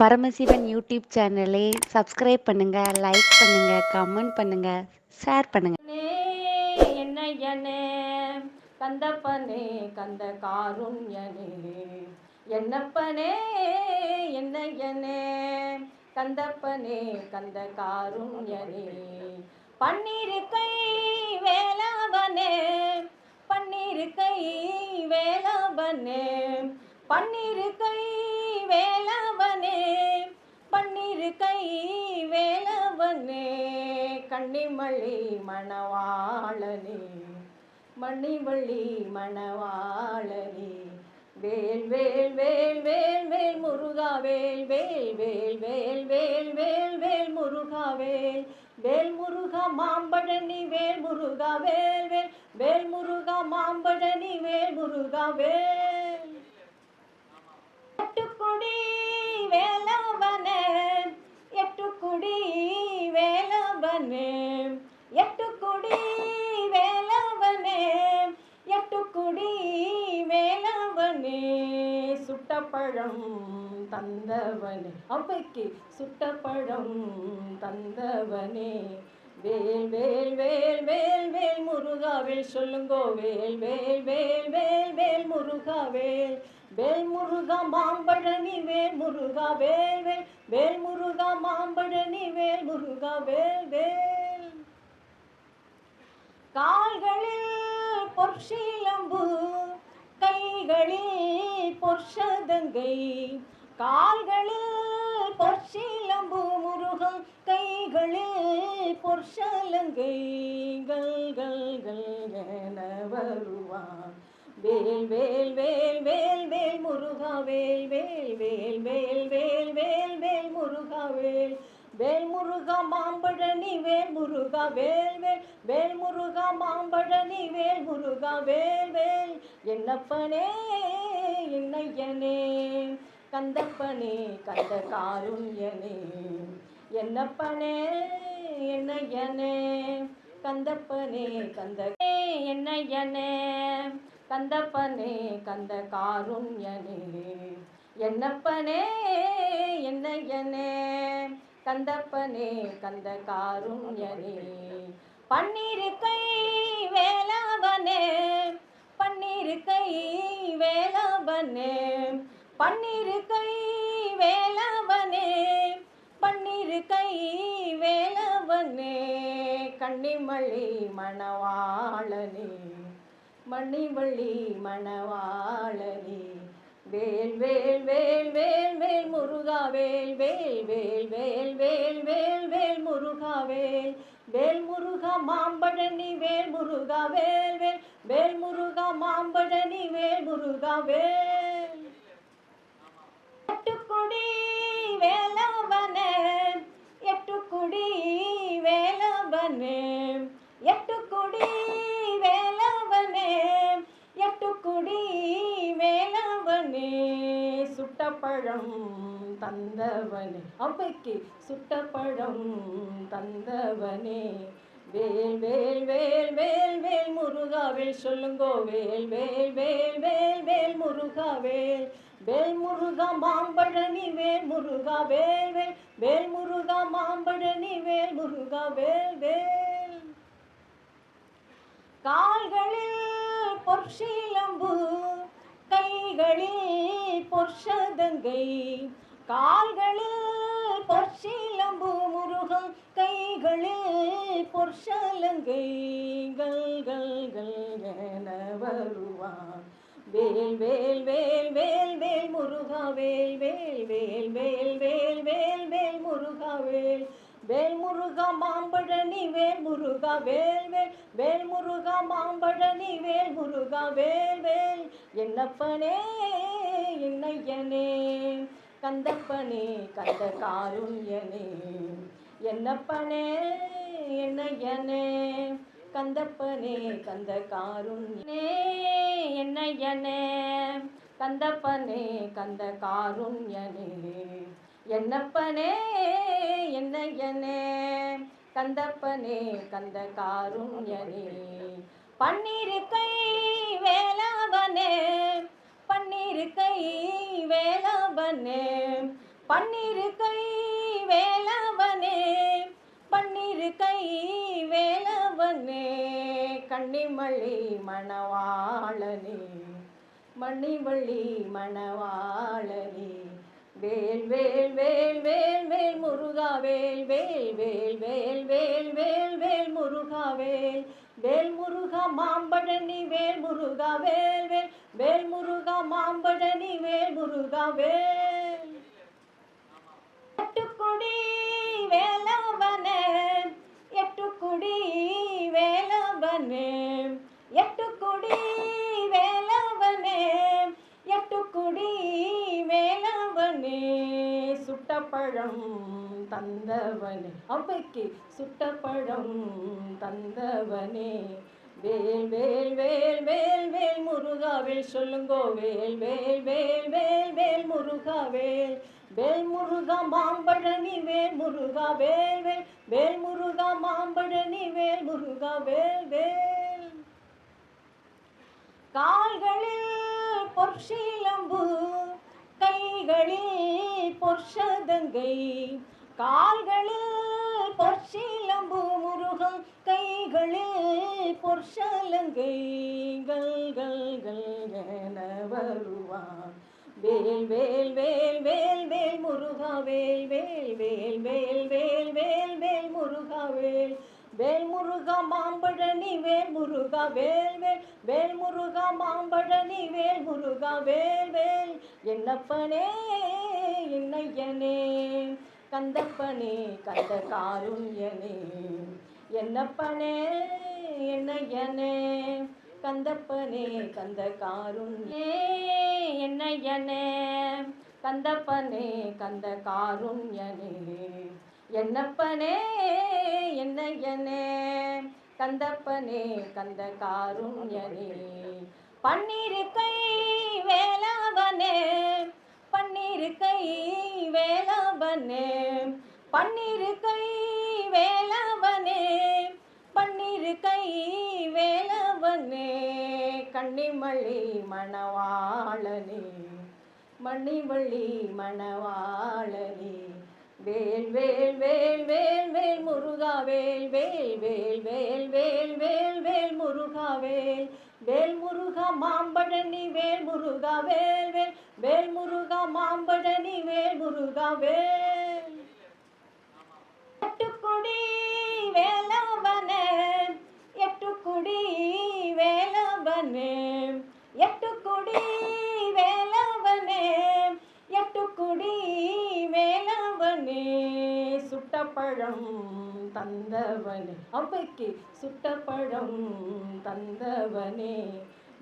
Paramasivan YouTube சேனலை subscribe பண்ணுங்கள் like பண்ணுங்கள் கமெண்ட் பண்ணுங்கள் ஷேர் பண்ணுங்கள் என்னையனே கந்தப்பனே கந்த காருண்யனே என்னப்பனே என்னையனே. கந்தப்பனே கந்த காருண்யனே பன்னிருக்கை கை வேளாவனே பன்னிருக்கை கை வேளாவனே பன்னிருக்கை வேலவனே பன்னிரு கை வேலவனே கன்னிமழி மணவாளனே மணிவள்ளி மணவாளனே வேல் வேல் வேல் வேல் வேல் முருகா வேல் வேல் வேல் வேல் வேல் வேல் வேல் முருகா வேல் வேல் முருகா மாம்பழனி வேல் முருகா வேல் வேல் வேல் முருகா மாம்பழனி வேல் முருகா வேல் குடி வேலவனே எட்டு குடி வேலவனே எட்டு குடி வேலவனே எட்டு குடி வேலவனே சுட்டப்பழம் தந்தவனே. அவைக்கு சுட்டப்பழம் தந்தவனே. வேல் வேல் வேல் வேல் வேல் முருகாவேல் சொல்லுங்கோ. வேல் வேல் வேல் வேல் வேல் முருகாவேல் வேல். வேல் முருகா மாம்பழனி வேல் முருகா வேல் வேல். வேல் முருகா மாம்பழனி வேல் முருகா வேல் வேல். கால்களில் பொற்சீலம்பு கைகளில் பொற்சதங்கை. கால்களில் பொற்சீலம்பு முருகன் கைகளில் பொற்சலங்கை என வருவான் வேல் வேல் வேல் வேல் வேல் முருகா வேல் வேல் வேல் வேல் வேல் வேல் வேல் முருகா வேல் வேல் முருகா மாம்பழனி வேல் முருகா வேல் வேல் வேல் முருகா மாம்பழனி வேல் முருகா வேல் வேல் என்னப்பனே என்னையனே கந்தப்பனே கந்த காருண்யனே. என்னப்பனே என்னையனே. கந்தப்பனே கந்த என்னையனே. கந்தப்பனே கந்த காருண்யனே. என்னப்பனே என்னையனே. கந்தப்பனே கந்த காருண்யனே. பன்னிரு கை வேளாவனே பன்னிரு கை வேளாவனே பன்னிரு கை வேலவனே பன்னிரு கை வேலவனே கன்னிமழி மணவாளனே மணிவள்ளி மணவாளனே வேல் வேல் வேல் வேல் வேல் முருகா வேல் வேல் வேல் வேல் வேல் வேல் வேல் முருகா வேல் வேல் முருகா மாம்பழனி வேல் முருகா வேல் வேல் வேல் முருகா மாம்பழனி வேல் முருகா வேல் பழம் தந்தவனே. அவைக்கு சுட்ட பழம் தந்தவனே. வேல் வேல் வேல் வேல் வேல் முருகாவேல் சொல்லுங்கோ. வேல் வேல் வேல் வேல் வேல் முருகாவேல் வேல் முருகா மாம்பழனி வேல் முருகா வேல் வேல். வேல் முருகா மாம்பழனி வேல் முருகா வேல் வேல். கால்களில் பொற்சீலம்பு கைகளில் பொற்சதங்கை கால்களில் பொற்சீலம்பு முருகன் கைகளில் பொற்சலங்கைகள் என வருவான். வேல் வேல் வேல் வேல் வேல் முருகா வேல் வேல் வேல் வேல் வேல் வேல் வேல் முருகா வேல். வேல் முருகா மாம்பழனி வேல் முருகா வேல் வேல். வேல் முருகா மாம்பழனி வேல் முருகா வேல் வேல். என்னப்பனே என்னையனே கந்தப்பனே கந்த காருண்யனே. என்னப்பனே என்னையனே கந்தப்பனே கந்த காருண்யனே. என்னையனே கந்தப்பனே கந்த காருண்யனே. என்னப்பனே என்னையனே கந்தப்பனே கந்த காருண்யனே. பன்னிரு கை வேளாவனே பன்னிரு கை வேளாவனே பன்னிரு கை வேலவனே பன்னிரு கை வேலவனே கன்னிமழி மணவாளனே மணிவள்ளி மணவாளனே. வேல் வேல் வேல் வேல் வேல் முருகா வேல் வேல் வேல் வேல் வேல் வேல் வேல் முருகா வேல். வேல் முருகா மாம்பழனி வேல் முருகா வேல் வேல். வேல் முருகா மாம்பழனி வேல் முருகா வேல். எட்டுக்குடி வேலவனே எட்டுக்குடி வேலவனே. எட்டுக்குடி வேலவனே எட்டுக்குடி வேலவனே. சுட்டப்பழம் தந்தவனே. அவைக்கு சுட்டப்பழம் தந்தவனே. வேல் வேல் வேல் வேல் வேல் முருகாவேல் சொல்லுங்கோ. வேல் வேல் வேல் வேல் வேல் முருகாவேல் வேல். வேல் முருகா மாம்பழனி வேல் முருகா வேல் வேல். வேல் முருகா மாம்பழனி வேல் முருகா வேல் வேல். கால்களில் பொற்சீலம்பு கைகளில் பொற்சதங்கை கால்களில் பொற்சீலம்பு முருகன் கைகளில் பொற்சலங்கைகள் என வருவான் வேல் வேல் வேல் வேல் வேல் முருகா வேல் வேல் வேல் வேல் வேல் வேல் வேல் முருகா வேல் வேல் முருகா மாம்பழனி வேல் முருகா வேல் வேல் வேல் முருகா மாம்பழனி வேல் முருகா வேல் வேல் என்னப்பனே என்னையனே கந்தப்பனே கந்த காருண்யனே. என்னப்பனே என்னையனே. கந்தப்பனே கந்த காருண்யே என்னையனே. கந்தப்பனே கந்த காருண்யனே. என்னப்பனே என்னையனே. கந்தப்பனே கந்த காருண்யனே. பன்னிரு கை பன்னிரு கை வேலவனே பன்னிரு கை வேலவனே கன்னிமள்ளி மணவாளனே மணிவள்ளி மணவாளனே வேல் வேல் வேல் வேல் வேல் முருகா வேல் வேல் வேல் வேல் வேல் வேல் வேல் முருகா வேல் வேல் முருகா மாம்பழனி வேல் முருகா வேல் வேல் வேல் முருகா மாம்பழனி வேல் முருகா வேல் பழம் தந்தவனே. அவைக்கு பழம் தந்தவனே.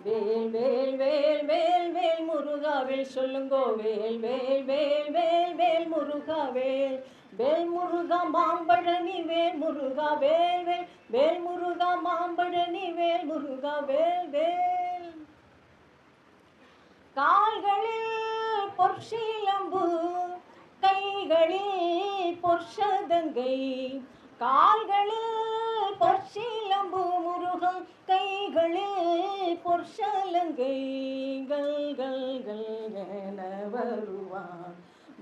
வேல் வேல் வேல் வேல் வேல் முருகா சொல்லுங்கோ. வேல் வேல் வேல் வேல் வேல் முருகா வேல் முருகா மாம்பழனி வேல் முருகா வேல் வேல். வேல் முருகா மாம்பழனி வேல் முருகா வேல் வேல். கால்களில் பொற்சீலம்பு கைகளில் பொற்சதங்கை கால்களில் பொற்சீலம்பு முருகன் கைகளில் பொற்சலங்கை வருவான்.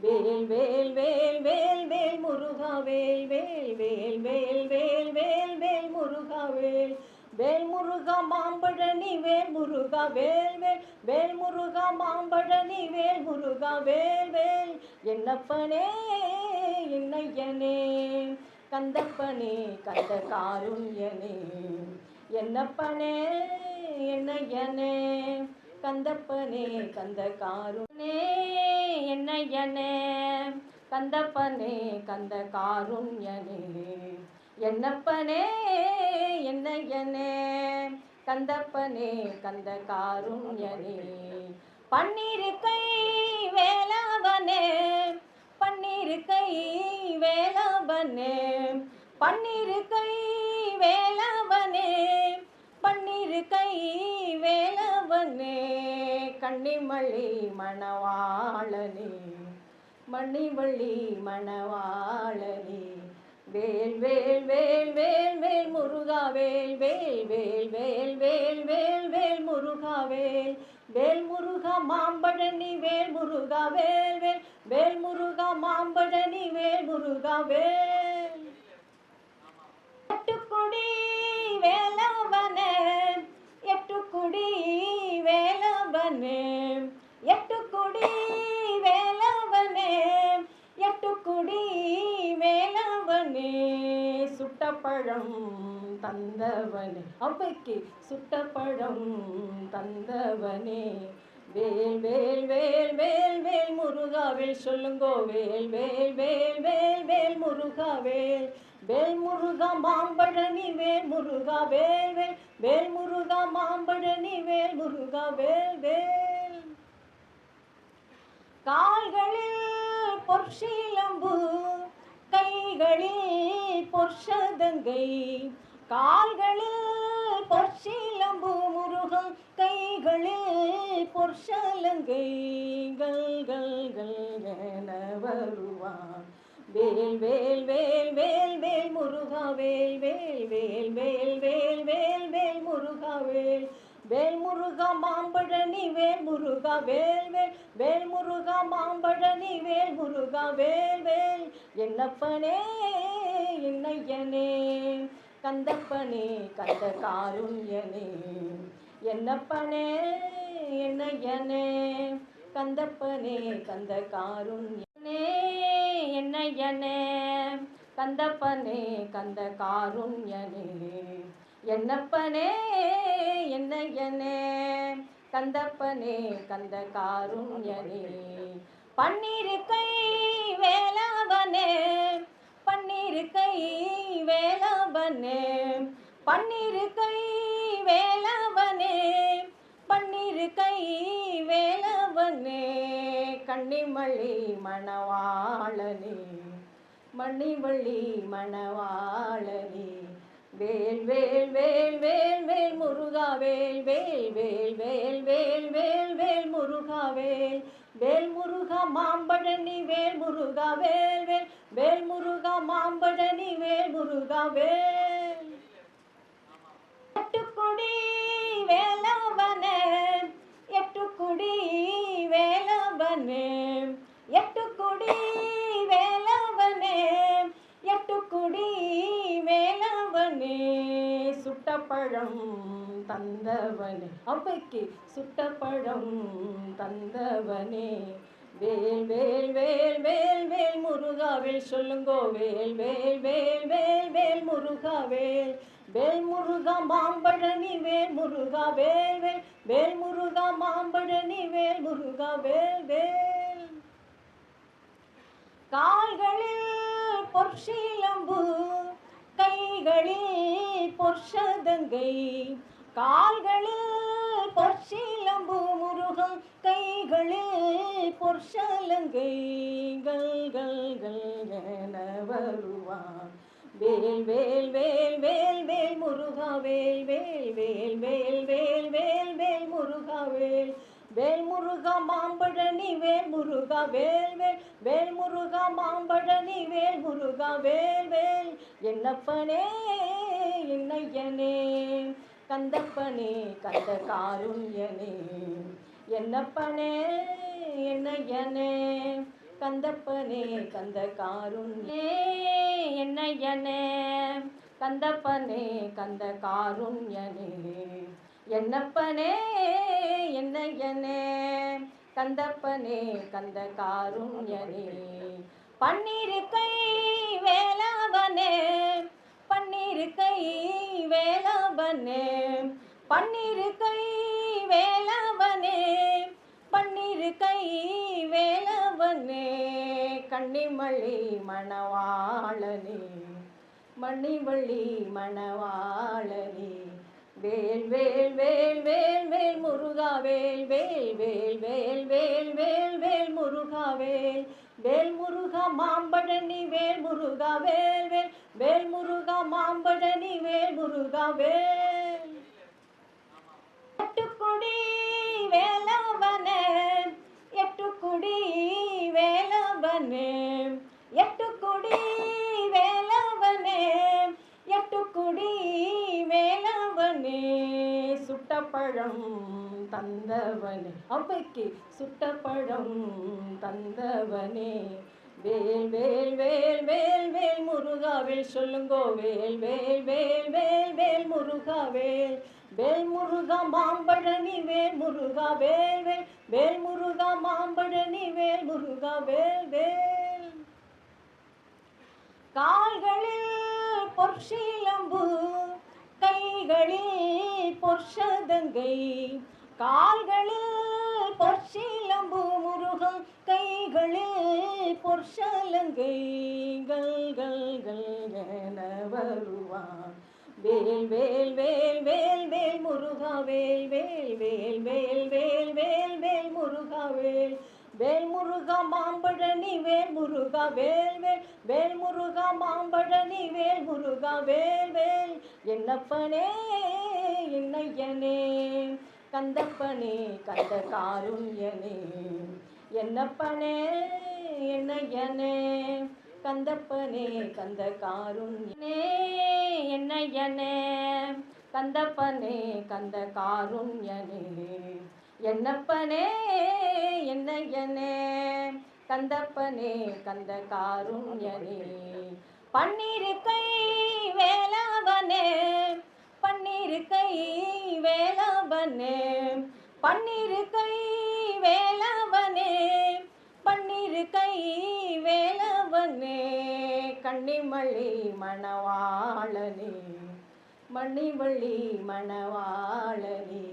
வேல் வேல் வேல் வேல் வேல் முருகா வேல் வேல் வேல் வேல் வேல் வேல் வேல் முருகா வேல் வேல் முருகா மாம்பழனி வேல் முருகா வேல் வேல். வேல் முருகா மாம்பழனி வேல் முருகா வேல் வேல். என்னப்பனே என்னையனே. கந்தப்பனே கந்த காருண்யனே. என்னப்பனே என்னையனே. கந்தப்பனே கந்த காருண்யே என்னையனே. கந்தப்பனே கந்த காருண்யனே. என்னப்பனே என்னையனே? கந்தப்பனே கந்த காருண்யனே. பன்னிரு கை வேளாவனே பன்னிரு கை வேளாவனே பன்னிரு கை வேளாவனே பன்னிரு கை வேலவனே கன்னிமள்ளி மணவாளனே மணிவள்ளி மணவாளனே. வேல் வேல் வேல் வேல் வேல் முருகா வேல் வேல் வேல் வேல் வேல் வேல் வேல் முருகா வேல். வேல் முருகா மாம்பழனி வேல் முருகா வேல் வேல். வேல் முருகா மாம்பழனி வேல் முருகா வேல். எட்டுக்குடி வேலவனே எட்டுக்குடி வேலவனே. எட்டுக்குடி வேலவனே எட்டுக்குடி வேலவனே சுட்டப்பழம் தந்தவனே. அவைக்கு சுட்டப்பழம் தந்தவனே. வேல் வேல் வேல் வேல் வேல் முருகாவேல் சொல்லுங்கோ. வேல் வேல் வேல் வேல் வேல் முருகாவேல் வேல் முருகா மாம்பழனி வேல் முருகா வேல் வேல். வேல் முருகா மாம்பழனி வேல் முருகா வேல் வேல். கால்களில் பொற்சீலம்பு கைகளில் பொற்சதங்கை கால்களில் பொற்சீலம்பு முருகன் கைகளில் பொற்சலங்கை கல் வருவான். வேல் வேல் வேல் வேல் வேல் முருகா வேல் வேல் வேல் வேல் வேல் வேல் வேல் முருகா வேல் வேல்முருகா மாம்பழனி வேல்முருகா வேல் வேல். வேல்முருகா மாம்பழனி வேல்முருகா வேல் வேல். என்னப்பனே என்னையனே. கந்தப்பனே கந்த காருண்யனே. என்னப்பனே என்னையனே. கந்தப்பனே கந்த காருண்யனே. என்னையனே. கந்தப்பனே கந்த காருண்யனே. என்னப்பனே என்னையனே கந்தப்பனே கந்த காருண்யனே பன்னிருக்கை வேளாவனே பன்னிருக்கை வேளாவனே. பன்னிருக்கை வேளாவனே பன்னிருக்கை வேளாவனே. வேலவனே கன்னிமழி மணவாளனே மணிமொழி மணவாளனே. வேல் வேல் வேல் வேல் வேல் முருகா வேல் வேல் வேல் வேல் வேல் வேல் வேல் முருகா வேல். வேல் முருகா மாம்பழனி வேல் முருகா வேல் வேல். வேல் முருகா மாம்பழனி வேல் முருகா வேல். எட்டுக்குடி வேலவனே எட்டுக்குடி வேலவனே. எட்டுக்குடி மேலவனே சுட்டப்பழம் தந்தவனே. அவைக்கு சுட்டப்பழம் தந்தவனே. வேல் வேல் வேல் வேல் வேல் முருகாவேல் சொல்லுங்கோ. வேல் வேல் வேல் வேல் வேல் முருகாவேல் வேல் முருகா மாம்பழனி வேல் முருகா வேல் வேல். வேல் முருகா மாம்பழனி வேல் முருகா வேல் வேல். கால்களில் பொற்சீலம்பு கைகளில் பொற்சதங்கை கால்களில் பொற்சீலம்பு முருகன் கைகளில் பொற்சலங்கை என வருவான் வேல் வேல் வேல் வேல் வேல் முருகா வேல் வேல் வேல் வேல் வேல் வேல் வேல் முருகா வேல் வேல் முருகா மாம்பழனி வேல் முருகா வேல் வேல். வேல் முருகா மாம்பழனி வேல் முருகா வேல் வேல். என்னப்பனே என்னையனே. கந்தப்பனே கந்த காருண்யனே. என்னப்பனே என்னையனே. கந்தப்பனே கந்த காருண்யே என்னையனே. கந்தப்பனே கந்த காருண்யனே. என்னப்பனே என்னையனே கந்தப்பனே கந்த காருண்யனே. பன்னிருக்கை வேலாவனே பன்னிருக்கை வேலாவனே பன்னிருக்கை வேலாவனே பன்னிருக்கை கை வேளாவனே வேலவனே கன்னிமழி மணவாளனே மணிவள்ளி மணவாளனே. வேல் வேல் வேல் வேல் வேல் முருகா வேல் வேல் வேல் வேல் வேல் வேல் வேல் முருகா வேல். வேல் முருகா மாம்பழனி வேல் முருகா வேல் வேல். வேல் முருகா மாம்பழனி வேல் முருகா வேல். எட்டுக்குடி வேலவனே எட்டுக்குடி எட்டுக்குடி மேலவனே சுட்டப்பழம் தந்தவனே. அவைக்கு சுட்டப்பழம் தந்தவனே. வேல் வேல் வேல் வேல் வேல் முருகாவேல் சொல்லுங்கோ. வேல் வேல் வேல் வேல் வேல் முருகாவேல் வேல் முருகா மாம்பழனி வேல் முருகா வேல் வேல். வேல் முருகா மாம்பழனி வேல் முருகா வேல் வேல். கால்களில் பொற்சீலம்பு கைகளில் பொற்சதங்கை கால்களில் பொற்சீலம்பு முருகன் கைகளில் பொற்சலங்கைகள் வருவான் வேல் வேல் வேல் வேல் வேல் முருகா வேல் வேல் வேல் வேல் வேல் வேல் வேல் முருகா வேல் வேல் முருகா மாம்பழனி வேல் முருகா வேல் வேல். வேல் முருகா மாம்பழனி வேல் முருகா வேல் வேல். என்னப்பனே என்னையனே. கந்தப்பனே கந்த காருண்யனே. என்னப்பனே என்னையனே. கந்தப்பனே கந்த காருண்யனே என்னையனே. கந்தப்பனே கந்த காருண்யனே. என்னப்பனே என்னையனே? கந்தப்பனே கந்த காருண்யனே. பன்னிருக்கை வேளாவனே பன்னிருக்கை வேளாவனே பன்னிருக்கை வேளாவனே பன்னிருக்கை வேலவனே கன்னிமழி மணவாளனே மணிவள்ளி மணவாளனே.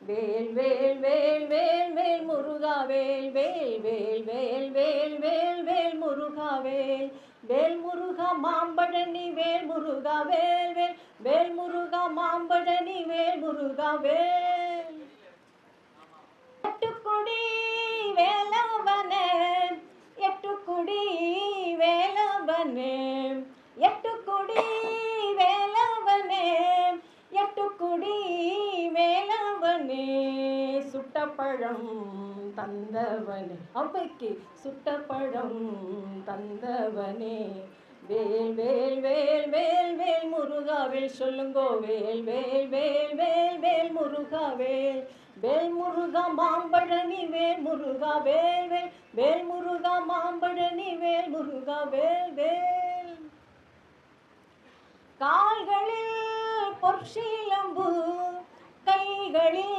வேல் வேல் வேல் வேல் வேல் முருகா வேல் வேல் வேல் வேல் வேல் வேல் வேல் முருகா வேல். வேல் முருகா மாம்பழனி வேல் முருகா வேல் வேல். வேல் முருகா மாம்பழனி வேல் முருகா வேல். எட்டுக்குடி வேலவனே எட்டுக்குடி வேலவனே எட்டுக்குடி வேலவனே எட்டுக்குடி வேலவனே பழம் தந்தவனே. அவைக்கு சுட்ட பழம் தந்தவனே. வேல் வேல் வேல் வேல் வேல் முருகாவேல் சொல்லுங்கோ. வேல் வேல் வேல் வேல் வேல் முருகாவேல் வேல் முருகா மாம்பழனி வேல் முருகா வேல் வேல். வேல் முருகா மாம்பழனி வேல் முருகா வேல் வேல். கால்களில் பொற்சீலம்பு கைகளில்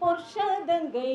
பொற்சதங்கை